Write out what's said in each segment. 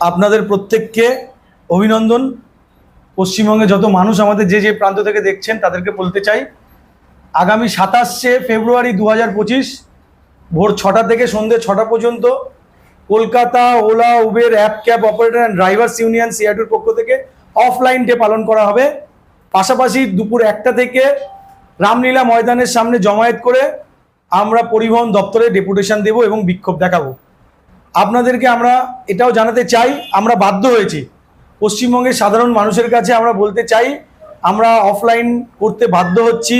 আপনাদের প্রত্যেককে অভিনন্দন। পশ্চিমবঙ্গে যত মানুষ আমাদের যে যে প্রান্ত থেকে দেখছেন, তাদেরকে বলতে চাই, আগামী সাতাশে ফেব্রুয়ারি দু হাজার পঁচিশ, ভোর ছটা থেকে সন্ধ্যে ছটা পর্যন্ত Kolkata, Ola, Uber, app, cab, operator and drivers union সিআইটুর পক্ষ থেকে অফলাইন ডে পালন করা হবে। পাশাপাশি দুপুর একটা থেকে রামলীলা ময়দানের সামনে জমায়েত করে আমরা পরিবহন দপ্তরে ডেপুটেশন দেব এবং বিক্ষোভ দেখাবো। আপনাদেরকে আমরা এটাও জানাতে চাই, আমরা বাধ্য হয়েছি। পশ্চিমবঙ্গের সাধারণ মানুষের কাছে আমরা বলতে চাই, আমরা অফলাইন করতে বাধ্য হচ্ছি।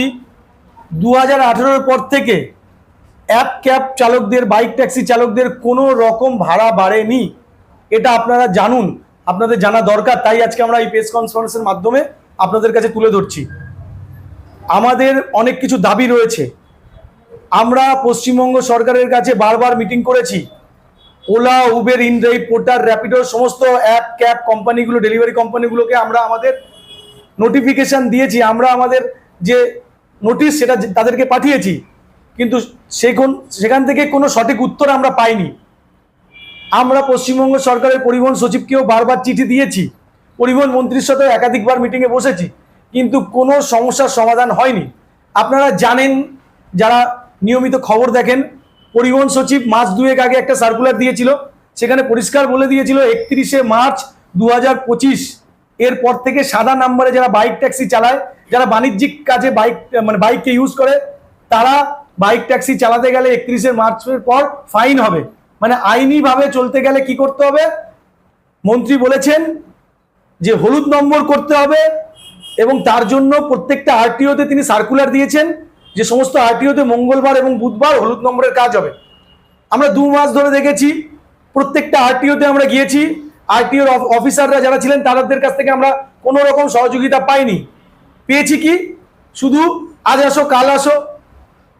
দু হাজার পর থেকে অ্যাপ ক্যাব চালকদের বাইক ট্যাক্সি চালকদের কোনো রকম ভাড়া বাড়েনি। এটা আপনারা জানুন, আপনাদের জানা দরকার, তাই আজকে আমরা এই প্রেস কনফারেন্সের মাধ্যমে আপনাদের কাছে তুলে ধরছি। আমাদের অনেক কিছু দাবি রয়েছে। আমরা পশ্চিমবঙ্গ সরকারের কাছে বারবার মিটিং করেছি। Ola, Uber, inDrive, Porter, Rapido, সমস্ত অ্যাপ, ক্যাব কোম্পানিগুলো, ডেলিভারি কোম্পানিগুলোকে আমরা আমাদের নোটিফিকেশন দিয়েছি। আমরা আমাদের যে নোটিশ, সেটা তাদেরকে পাঠিয়েছি। কিন্তু সেখান সেখান থেকে কোনো সঠিক উত্তর আমরা পাইনি। আমরা পশ্চিমবঙ্গ সরকারের পরিবহন সচিবকেও বারবার চিঠি দিয়েছি। পরিবহন মন্ত্রীর সাথে একাধিকবার মিটিংয়ে বসেছি। কিন্তু কোনো সমস্যার সমাধান হয়নি। আপনারা জানেন, যারা নিয়মিত খবর দেখেন পরিবহন সচিব মাস দুয়েক আগে একটা সার্কুলার দিয়েছিল, সেখানে পরিষ্কার বলে দিয়েছিল, একত্রিশে মার্চ দু হাজার পঁচিশ। এর পর থেকে সাদা নাম্বারে যারা বাইক ট্যাক্সি চালায়, যারা বাণিজ্যিক কাজে বাইক মানে বাইককে ইউজ করে, তারা বাইক ট্যাক্সি চালাতে গেলে একত্রিশে মার্চের পর ফাইন হবে। মানে আইনিভাবে চলতে গেলে কি করতে হবে? মন্ত্রী বলেছেন যে হলুদ নম্বর করতে হবে এবং তার জন্য প্রত্যেকটা আরটিওতে তিনি সার্কুলার দিয়েছেন। যে সমস্ত আরটিওতে মঙ্গলবার এবং বুধবার হলুদ নম্বরের কাজ হবে। আমরা দু মাস ধরে দেখেছি, প্রত্যেকটা আরটিওতে আমরা গিয়েছি আরটিওর অফিসাররা যারা ছিলেন তাদের কাছ থেকে আমরা কোনো রকম সহযোগিতা পাইনি। পেয়েছি কি? শুধু আজ আসো, কাল আসো।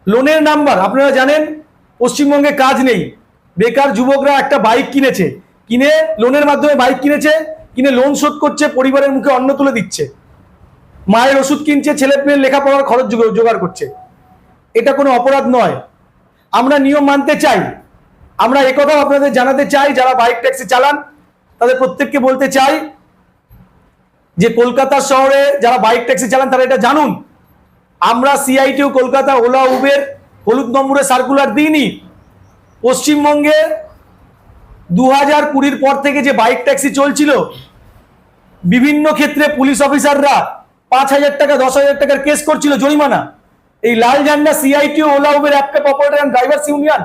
লোনের নাম্বার, আপনারা জানেন, পশ্চিমবঙ্গে কাজ নেই। বেকার যুবকরা একটা বাইক কিনেছে। কিনে লোনের মাধ্যমে বাইক কিনেছে, কিনে লোন শোধ করছে, পরিবারের মুখে অন্ন তুলে দিচ্ছে। মায়ের ওষুধ কিনছে ছেলে মেয়ের লেখাপড়ার খরচ জোগাড়- জোগাড় করছে। এটা কোনো অপরাধ নয়। আমরা নিয়ম মানতে চাই। আমরা একথাও আপনাদের জানাতে চাই, যারা বাইক ট্যাক্সি চালান, তাদের প্রত্যেককে বলতে চাই যে কলকাতা শহরে যারা বাইক ট্যাক্সি চালান, তারা এটা জানুন। আমরা সিআইটিও কলকাতা, ওলা, উবের হলুদ নম্বরে সার্কুলার দিইনি। পশ্চিমবঙ্গে দু হাজার কুড়ির পর থেকে যে বাইক ট্যাক্সি চলছিল, বিভিন্ন ক্ষেত্রে পুলিশ অফিসাররা পাঁচ হাজার টাকা, দশ হাজার টাকার কেস করছিল জরিমানা। এই লাল ঝান্ডা সিআইটিও ওলা উবের অ্যাপকে অপারেটর অ্যান্ড ড্রাইভার্স ইউনিয়ন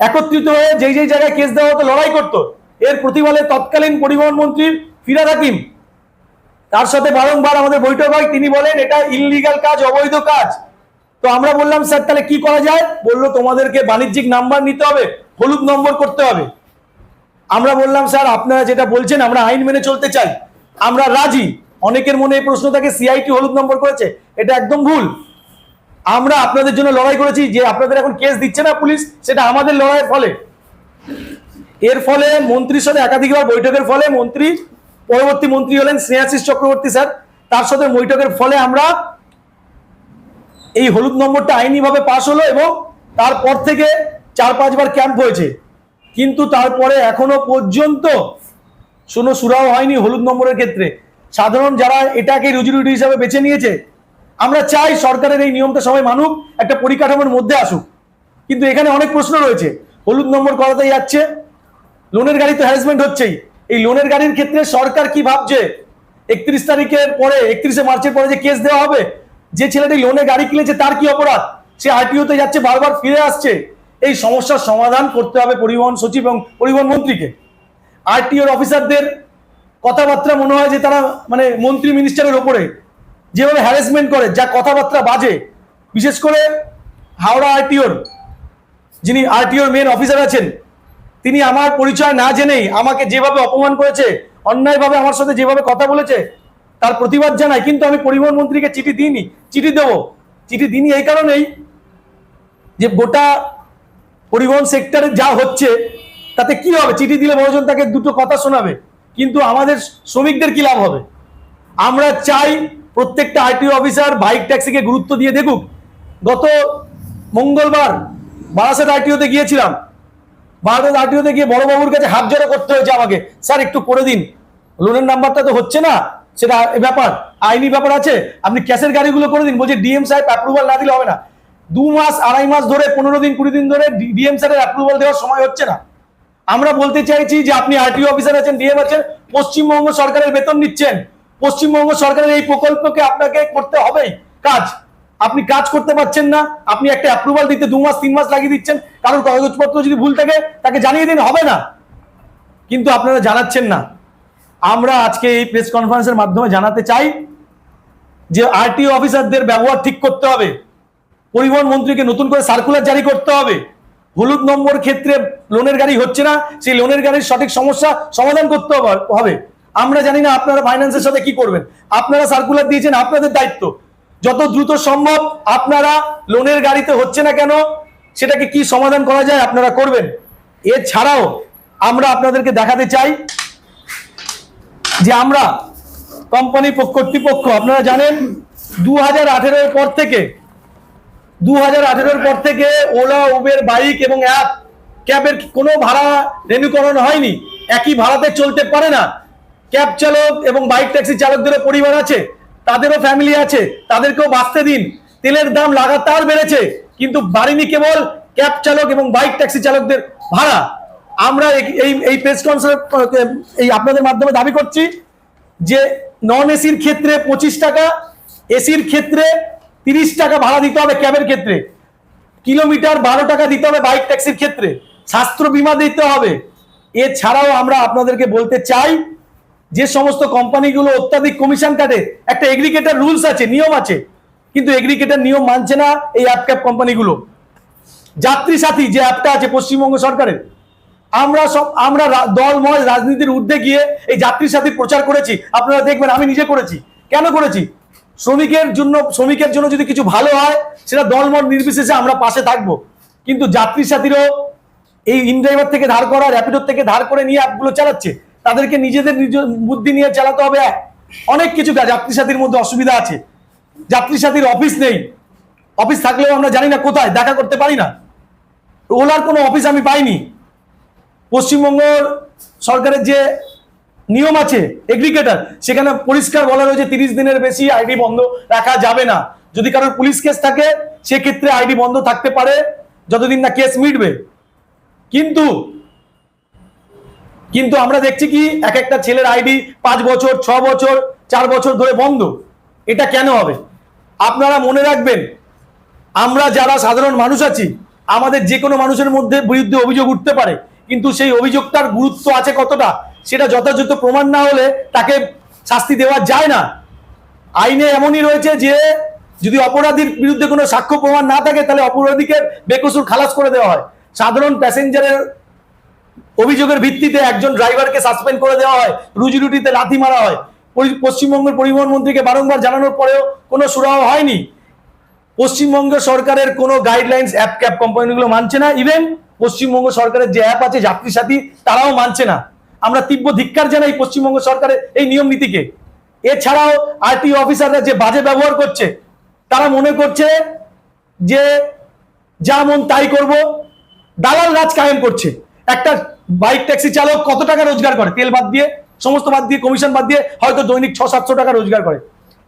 একত্রিত হয়ে যেই যেই জায়গায় কেস দেওয়া হতো, লড়াই করতো। এর প্রতিবাদে তৎকালীন পরিবহন মন্ত্রী ফিরাদ হাকিম। তার সাথে বারংবার আমাদের বৈঠক হয়। তিনি বলেন, এটা ইললিগাল কাজ, অবৈধ কাজ। তো আমরা বললাম, স্যার, তাহলে কি করা যায়? বলল, তোমাদেরকে বাণিজ্যিক নাম্বার নিতে হবে, হলুদ নম্বর করতে হবে। আমরা বললাম, স্যার, আপনারা যেটা বলছেন, আমরা আইন মেনে চলতে চাই। আমরা রাজি। অনেকের মনে এই প্রশ্ন থাকে সিআইটি হলুদ নম্বর করেছে? এটা একদম ভুল। আমরা আপনাদের জন্য লড়াই করেছি, যে আপনাদের এখন কেস দিচ্ছে না পুলিশ, সেটা আমাদের লড়াইয়ের ফলে। এর ফলে মন্ত্রীর সাথে একাধিকবার বৈঠকের ফলে মন্ত্রী, পরবর্তী মন্ত্রী হলেন স্নেহাশিস চক্রবর্তী স্যার। তার সাথে বৈঠকের ফলে আমরা এই হলুদ নম্বরটা আইনিভাবে পাশ হলো এবং তারপর থেকে চার পাঁচবার ক্যাম্প হয়েছে। কিন্তু তারপরে এখনও পর্যন্ত কোনো সুরাও হয়নি হলুদ নম্বরের ক্ষেত্রে। সাধারণ যারা এটাকে রুজি রুটি হিসাবে বেছে নিয়েছে আমরা চাই সরকারের এই নিয়মটা সবাই মানুক, একটা পরিকাঠামোর মধ্যে আসুক। কিন্তু এখানে অনেক প্রশ্ন রয়েছে। হলুদ নম্বর করাতে যাচ্ছে, লোনের গাড়ি তো হ্যারাসমেন্ট হচ্ছেই। এই লোনের গাড়ির ক্ষেত্রে সরকার কি ভাবছে? একত্রিশ তারিখের পরে, একত্রিশে মার্চের পরে যে কেস দেওয়া হবে, যে ছেলেটি লোনে গাড়ি কিনেছে তার কি অপরাধ? সে আরটিওতে যাচ্ছে, বারবার ফিরে আসছে। এই সমস্যার সমাধান করতে হবে পরিবহন সচিব এবং পরিবহন মন্ত্রীকে। আরটিওর অফিসারদের কথাবার্তা মনে হয় যে তারা মানে মন্ত্রী মিনিস্টারের ওপরে। যেভাবে হ্যারাসমেন্ট করে, যা কথাবার্তা বাজে, বিশেষ করে হাওড়া আরটিওর যিনি আরটিওর মেন অফিসার আছেন, তিনি আমার পরিচয় না জেনেই আমাকে যেভাবে অপমান করেছে, অন্যায়ভাবে আমার সাথে যেভাবে কথা বলেছে, তার প্রতিবাদ জানাই, কিন্তু আমি পরিবহন মন্ত্রীকে চিঠি দিইনি, চিঠি দেবো, চিঠি দিইনি এই কারণেই যে গোটা পরিবহন সেক্টরে যা হচ্ছে, তাতে কি হবে? চিঠি দিলে বড়জন তাকে দুটো কথা শোনাবে, কিন্তু আমাদের শ্রমিকদের কি লাভ হবে? আমরা চাই প্রত্যেকটা আরটিও অফিসার বাইক ট্যাক্সিকে গুরুত্ব দিয়ে দেখুক। গত মঙ্গলবার বারাসাত আরটিওতে গিয়েছিলাম। ভারত আরটিওতে গিয়ে বড়বাবুর কাছে হাত জোড়া করতে হয়েছে আমাকে। স্যার, একটু করে দিন। লোনের নাম্বারটা তো হচ্ছে না। সেটা ব্যাপার, আইনি ব্যাপার আছে। আপনি ক্যাশের গাড়িগুলো করে দিন। বলছে, ডিএম সাহেব অ্যাপ্রুভাল না দিলে হবে না। দু মাস, আড়াই মাস ধরে, পনেরো দিন, কুড়ি দিন ধরে ডিএম স্যারের অ্যাপ্রুভাল দেওয়ার সময় হচ্ছে না। আমরা বলতে চাইছি যে, আপনি আরটিও অফিসার আছেন, ডিএম আছেন, পশ্চিমবঙ্গ সরকারের বেতন নিচ্ছেন। পশ্চিমবঙ্গ সরকারের এই প্রকল্পকে আপনাকে করতে হবেই। কাজ। আপনি কাজ করতে পারছেন না, আপনি একটা অ্যাপ্রুভাল দিতে দু মাস, তিন মাস লাগিয়ে দিচ্ছেন, কারোর কাগজপত্র যদি ভুল থাকে, তাকে জানিয়ে দিন, হবে না। কিন্তু আপনারা জানাচ্ছেন না। আমরা আজকে এই প্রেস কনফারেন্সের মাধ্যমে জানাতে চাই যে আরটিও অফিসারদের ব্যবহার ঠিক করতে হবে। পরিবহন মন্ত্রীকে নতুন করে সার্কুলার জারি করতে হবে। হলুদ নম্বর ক্ষেত্রে লোনের গাড়ি হচ্ছে না, সেই লোনের গাড়ির সঠিক সমস্যা সমাধান করতে হবে- হবে। আমরা জানি না আপনারা ফাইন্যান্সের সাথে কি করবেন। আপনারা সার্কুলার দিয়েছেন আপনাদের দায়িত্ব। যত দ্রুত সম্ভব আপনারা লোনের গাড়িতে হচ্ছে না কেন, সেটাকে কি সমাধান করা যায় আপনারা করবেন। এছাড়াও আমরা আপনাদেরকে দেখাতে চাই যে আমরা কোম্পানি কর্তৃপক্ষ, আপনারা জানেন দু হাজার পর থেকে দু হাজার পর থেকে ওলা, উবের, বাইক এবং অ্যাপ, ক্যাবের কোনো ভাড়া রেনুকরণ হয়নি। একই ভাড়াতে চলতে পারে না। ক্যাব চালক এবং বাইক ট্যাক্সি চালকদেরও পরিবার আছে, তাদেরও ফ্যামিলি আছে, তাদেরকেও বাঁচতে দিন। তেলের দাম লাগাতার বেড়েছে, কিন্তু বাড়িনি কেবল ক্যাব চালক এবং বাইক ট্যাক্সি চালকদের ভাড়া। আমরা এই- এই প্রেস কনফারেন্স এই আপনাদের মাধ্যমে দাবি করছি যে নন এসির ক্ষেত্রে পঁচিশ টাকা এসির ক্ষেত্রে তিরিশ টাকা ভাড়া দিতে হবে ক্যাবের ক্ষেত্রে। কিলোমিটার বারো টাকা দিতে হবে বাইক ট্যাক্সির ক্ষেত্রে। স্বাস্থ্য বিমা দিতে হবে। এছাড়াও আমরা আপনাদেরকে বলতে চাই যে সমস্ত কোম্পানিগুলো অত্যাধিক কমিশন কাটে, একটা এগ্রিকেটার রুলস আছে, নিয়ম আছে। কিন্তু এগ্রিকেটার নিয়ম মানছে না এই অ্যাপ ক্যাব কোম্পানিগুলো। যাত্রী সাথী যে অ্যাপটা আছে পশ্চিমবঙ্গ সরকারের, আমরা সব, আমরা দলময় রাজনীতির ঊর্ধ্বে গিয়ে এই যাত্রী সাথী প্রচার করেছি। আপনারা দেখবেন, আমি নিজে করেছি। কেন করেছি? শ্রমিকের জন্য শ্রমিকের জন্য যদি কিছু ভালো হয়, সেটা দলমত নির্বিশেষে আমরা পাশে থাকব। কিন্তু যাত্রী সাথীরও এই ইনড্রাইভার থেকে ধার করা র্যাপিডোর থেকে ধার করে নিয়ে অ্যাপগুলো চালাচ্ছে। তাদেরকে নিজেদের নিজ বুদ্ধি নিয়ে চালাতে হবে। অনেক কিছু যাত্রী সাথীর মধ্যে অসুবিধা আছে। যাত্রী সাথীর অফিস নেই। অফিস থাকলেও আমরা জানি না কোথায়, দেখা করতে পারি না। ওলার কোনো অফিস আমি পাইনি। পশ্চিমবঙ্গ সরকারের যে নিয়ম আছে এগ্রিকেটার সেখানে পরিষ্কার বলা রয়েছে, তিরিশ দিনের বেশি আইডি বন্ধ রাখা যাবে না। যদি কারোর পুলিশ কেস থাকে, সেক্ষেত্রে আইডি বন্ধ থাকতে পারে, যতদিন না কেস মিটবে। কিন্তু কিন্তু আমরা দেখছি কি এক একটা ছেলের আইডি পাঁচ বছর, ছ বছর, চার বছর ধরে বন্ধ। এটা কেন হবে? আপনারা মনে রাখবেন, আমরা যারা সাধারণ মানুষ আছি, আমাদের যে কোনো মানুষের মধ্যে বিরুদ্ধে অভিযোগ উঠতে পারে, কিন্তু সেই অভিযোগটার গুরুত্ব আছে কতটা, সেটা যথাযথ প্রমাণ না হলে তাকে শাস্তি দেওয়া যায় না। আইনে এমনই রয়েছে যে, যদি অপরাধীর বিরুদ্ধে কোনো সাক্ষ্য প্রমাণ না থাকে, তাহলে অপরাধীকে বেকসুর খালাস করে দেওয়া হয়। সাধারণ প্যাসেঞ্জারের অভিযোগের ভিত্তিতে একজন ড্রাইভারকে সাসপেন্ড করে দেওয়া হয়, রুজি রুটিতে লাথি মারা হয়। পশ্চিমবঙ্গের পরিবহন মন্ত্রীকে বারংবার জানানোর পরেও কোনো সুরাহ হয়নি। পশ্চিমবঙ্গ সরকারের কোনো গাইডলাইন্স অ্যাপ ক্যাব কোম্পানিগুলো মানছে না। ইভেন পশ্চিমবঙ্গ সরকারের যে অ্যাপ আছে যাত্রী সাথী তারাও মানছে না। আমরা তীব্র ধিক্কার জানাই পশ্চিমবঙ্গ সরকারের এই নিয়ম নীতিকে। এছাড়াও আরটি অফিসাররা যে বাজে ব্যবহার করছে, তারা মনে করছে যে, যা মন তাই করব। দালাল রাজ কায়েম করছে। একটা বাইক ট্যাক্সি চালক কত টাকা রোজগার করে? তেল বাদ দিয়ে, সমস্ত বাদ দিয়ে কমিশন বাদ দিয়ে হয়তো দৈনিক ছ, সাতশো টাকা রোজগার করে।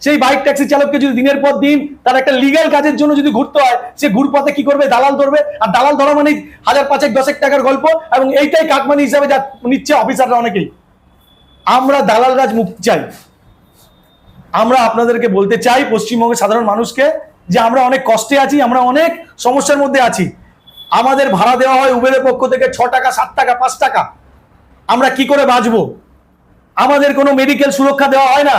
সেই বাইক ট্যাক্সি চালককে যদি দিনের পর দিন তার একটা লিগ্যাল কাজের জন্য যদি ঘুরতে হয়, সে ঘুরপথে কি করবে? দালাল ধরবে। আর দালাল ধরা মানে হাজার পাঁচেক, দশেক টাকার গল্প এবং এইটাই কাকমানি হিসাবে যা নিচ্ছে অফিসাররা অনেকেই। আমরা দালাল রাজ মুক্তি চাই। আমরা আপনাদেরকে বলতে চাই, পশ্চিমবঙ্গের সাধারণ মানুষকে, যে আমরা অনেক কষ্টে আছি, আমরা অনেক সমস্যার মধ্যে আছি। আমাদের ভাড়া দেওয়া হয় উবেরের পক্ষ থেকে ছ টাকা, সাত টাকা, পাঁচ টাকা। আমরা কি করে বাঁচবো? আমাদের কোনো মেডিকেল সুরক্ষা দেওয়া হয় না।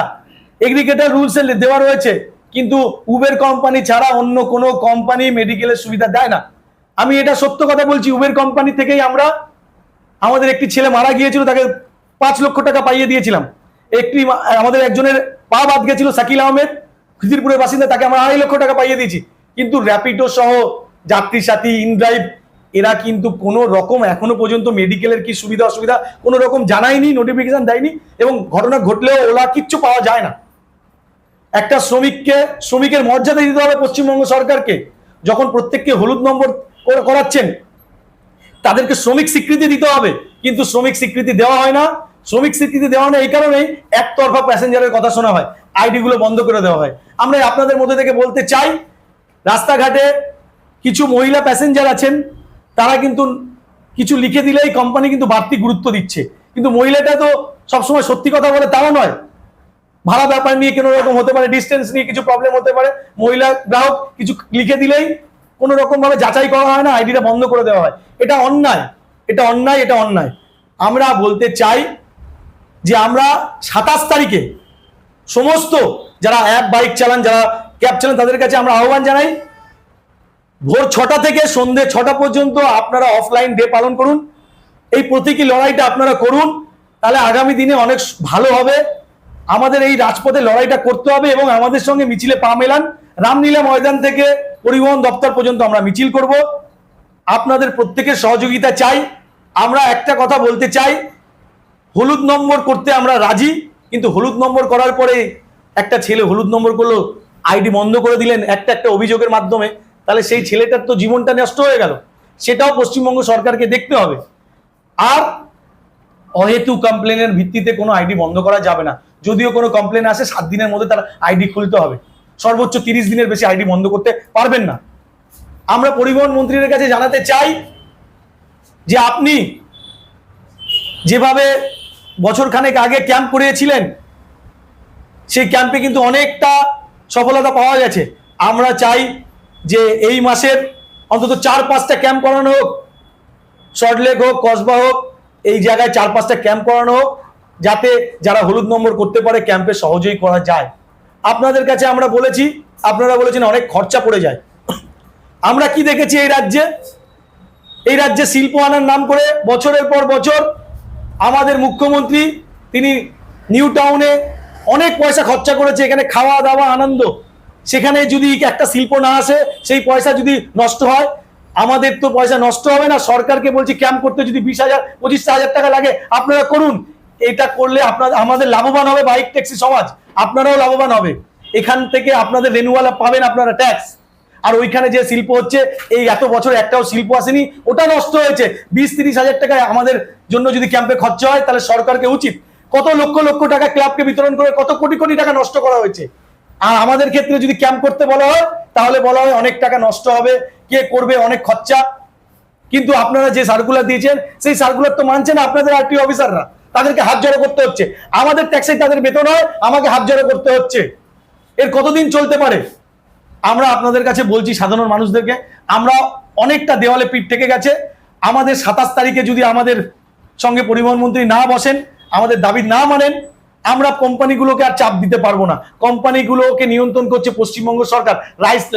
এগ্রিগেটার রুলসে দেওয়া রয়েছে, কিন্তু উবের কোম্পানি ছাড়া অন্য কোনো কোম্পানি মেডিকেলের সুবিধা দেয় না। আমি এটা সত্য কথা বলছি, উবের কোম্পানি থেকেই আমরা, আমাদের একটি ছেলে মারা গিয়েছিল, তাকে পাঁচ লক্ষ টাকা পাইয়ে দিয়েছিলাম। একটি আমাদের একজনের পা বাদ গেছিল শাকিল আহমেদ, খিদিরপুরের বাসিন্দা, তাকে আমরা আড়াই লক্ষ টাকা পাইয়ে দিয়েছি। কিন্তু র্যাপিডো সহ যাত্রী সাথী ইনড্রাইভ, এরা কিন্তু কোনো রকম এখনও পর্যন্ত মেডিকেলের কি সুবিধা, অসুবিধা, কোনো রকম জানায়নি নোটিফিকেশন দেয়নি এবং ঘটনা ঘটলেও ওলা কিচ্ছু পাওয়া যায় না। একটা শ্রমিককে, শ্রমিকের মর্যাদা দিতে হবে পশ্চিমবঙ্গ সরকারকে। যখন প্রত্যেককে হলুদ নম্বর করাচ্ছেন, তাদেরকে শ্রমিক স্বীকৃতি দিতে হবে। কিন্তু শ্রমিক স্বীকৃতি দেওয়া হয় না। শ্রমিক স্বীকৃতি দেওয়া না এই কারণেই একতরফা প্যাসেঞ্জারের কথা শোনা হয়। আইডিগুলো বন্ধ করে দেওয়া হয়। আমরা আপনাদের মধ্যে থেকে বলতে চাই, রাস্তাঘাটে কিছু মহিলা প্যাসেঞ্জার আছেন, তারা কিন্তু কিছু লিখে দিলেই কোম্পানি কিন্তু বাড়তি গুরুত্ব দিচ্ছে। কিন্তু মহিলাটা তো সবসময় সত্যি কথা বলে তাও নয়। ভাড়া ব্যাপার নিয়ে কোনো রকম হতে পারে ডিস্টেন্স নিয়ে কিছু প্রবলেম হতে পারে। মহিলা গ্রাহক কিছু লিখে দিলেই কোনো রকম ভাবে যাচাই করা হয় না আইডিটা বন্ধ করে দেওয়া হয়। এটা অন্যায়। এটা অন্যায় এটা অন্যায়। আমরা বলতে চাই যে আমরা সাতাশ তারিখে সমস্ত যারা অ্যাপ বাইক চালান, যারা ক্যাব চালান, তাদের কাছে আমরা আহ্বান জানাই ভোর ছটা থেকে সন্ধে ছটা পর্যন্ত আপনারা অফলাইন ডে পালন করুন। এই প্রতীকী লড়াইটা আপনারা করুন। তাহলে আগামী দিনে অনেক ভালো হবে। আমাদের এই রাজপথে লড়াইটা করতে হবে এবং আমাদের সঙ্গে মিছিলে পা মেলান। রামলীলা ময়দান থেকে পরিবহন দপ্তর পর্যন্ত আমরা মিছিল করব। আপনাদের প্রত্যেকের সহযোগিতা চাই। আমরা একটা কথা বলতে চাই। হলুদ নম্বর করতে আমরা রাজি, কিন্তু হলুদ নম্বর করার পরে একটা ছেলে হলুদ নম্বর করল, আইডি বন্ধ করে দিলেন। একটা একটা অভিযোগের মাধ্যমে তাহলে সেই ছেলেটার তো জীবনটা নষ্ট হয়ে গেল। সেটাও পশ্চিমবঙ্গ সরকারকে দেখতে হবে। আর অহেতু কমপ্লেনের ভিত্তিতে কোনো আইডি বন্ধ করা যাবে না। যদিও কোনো কমপ্লেন আসে, সাত দিনের মধ্যে তার আইডি খুলতে হবে। সর্বোচ্চ তিরিশ দিনের বেশি আইডি বন্ধ করতে পারবেন না। আমরা পরিবহন মন্ত্রীর কাছে জানাতে চাই যে আপনি যেভাবে বছরখানেক আগে ক্যাম্প করিয়েছিলেন, সেই ক্যাম্পে কিন্তু অনেকটা সফলতা পাওয়া গেছে। আমরা চাই যে এই মাসের অন্তত চার পাঁচটা ক্যাম্প করানো হোক শর্টলেক হোক কসবা হোক, এই জায়গায় চার পাঁচটা ক্যাম্প করানো হোক, যাতে যারা হলুদ নম্বর করতে পারে ক্যাম্পে সহজেই করা যায়। আপনাদের কাছে আমরা বলেছি, আপনারা বলেছেন অনেক খরচা পড়ে যায়। আমরা কি দেখেছি এই রাজ্যে? এই রাজ্যে শিল্প আনার নাম করে বছরের পর বছর আমাদের মুখ্যমন্ত্রী, তিনি নিউ টাউনে অনেক পয়সা খরচা করেছে, এখানে খাওয়া দাওয়া আনন্দ। সেখানে যদি একটা শিল্প না আসে, সেই পয়সা যদি নষ্ট হয়, আমাদের তো পয়সা নষ্ট হবে না। সরকারকে বলছি ক্যাম্প করতে যদি বিশ হাজার, পঁচিশ হাজার টাকা লাগে, আপনারা করুন। এটা করলে আপনাদের আমাদের লাভবান হবে বাইক ট্যাক্সি সমাজ। আপনারাও লাভবান হবে। এখান থেকে আপনাদের রেনুয়ালা পাবেন আপনারা ট্যাক্স আর ওইখানে যে শিল্প হচ্ছে, এই এত বছর একটাও শিল্প আসেনি। ওটা নষ্ট হয়েছে। বিশ, তিরিশ হাজার টাকায় আমাদের জন্য যদি ক্যাম্পে খরচা হয়, তাহলে সরকারকে উচিত। কত লক্ষ লক্ষ টাকা ক্লাবকে বিতরণ করে, কত কোটি কোটি টাকা নষ্ট করা হয়েছে? আর আমাদের ক্ষেত্রে যদি ক্যাম্প করতে বলা হয়, তাহলে বলা হয় অনেক টাকা নষ্ট হবে, কে করবে অনেক খরচা। কিন্তু আপনারা যে সার্কুলার দিয়েছেন, সেই সার্কুলার তো মানছে না আপনাদের আরটি অফিসাররা তাদেরকে হাত জড়ো করতে হচ্ছে। আমাদের ট্যাক্সে তাদের বেতন হয়, আমাকে হাত জড়ো করতে হচ্ছে। এর কতদিন চলতে পারে? আমরা আপনাদের কাছে বলছি সাধারণ মানুষদেরকে, আমরা অনেকটা দেওয়ালে পিঠ থেকে গেছে। আমাদের সাতাশ তারিখে যদি আমাদের সঙ্গে পরিবহন মন্ত্রী না বসেন, আমাদের দাবি না মানেন আমরা কোম্পানিগুলোকে আর চাপ দিতে পারব না। কোম্পানিগুলোকে নিয়ন্ত্রণ করছে পশ্চিমবঙ্গ সরকার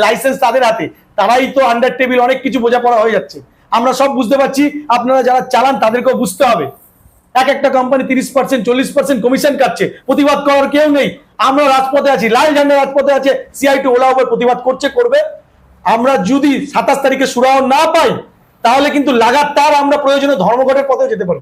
লাইসেন্স তাদের হাতে। তারাই তো আন্ডার টেবিল অনেক কিছু বোঝাপড়া হয়ে যাচ্ছে। আমরা সব বুঝতে পারছি, আপনারা যারা চালান তাদেরকেও বুঝতে হবে। এক একটা কোম্পানি তিরিশ পার্সেন্ট চল্লিশ পার্সেন্ট কমিশন কাটছে প্রতিবাদ করার কেউ নেই। আমরা রাজপথে আছি, লাল ঝান্ডা রাজপথে আছে সিআই টু ওলা উপর প্রতিবাদ করছে, করবে। আমরা যদি সাতাশ তারিখে সুরাহ না পাই, তাহলে কিন্তু লাগাতার আমরা প্রয়োজনে ধর্মঘটের পথে যেতে পারি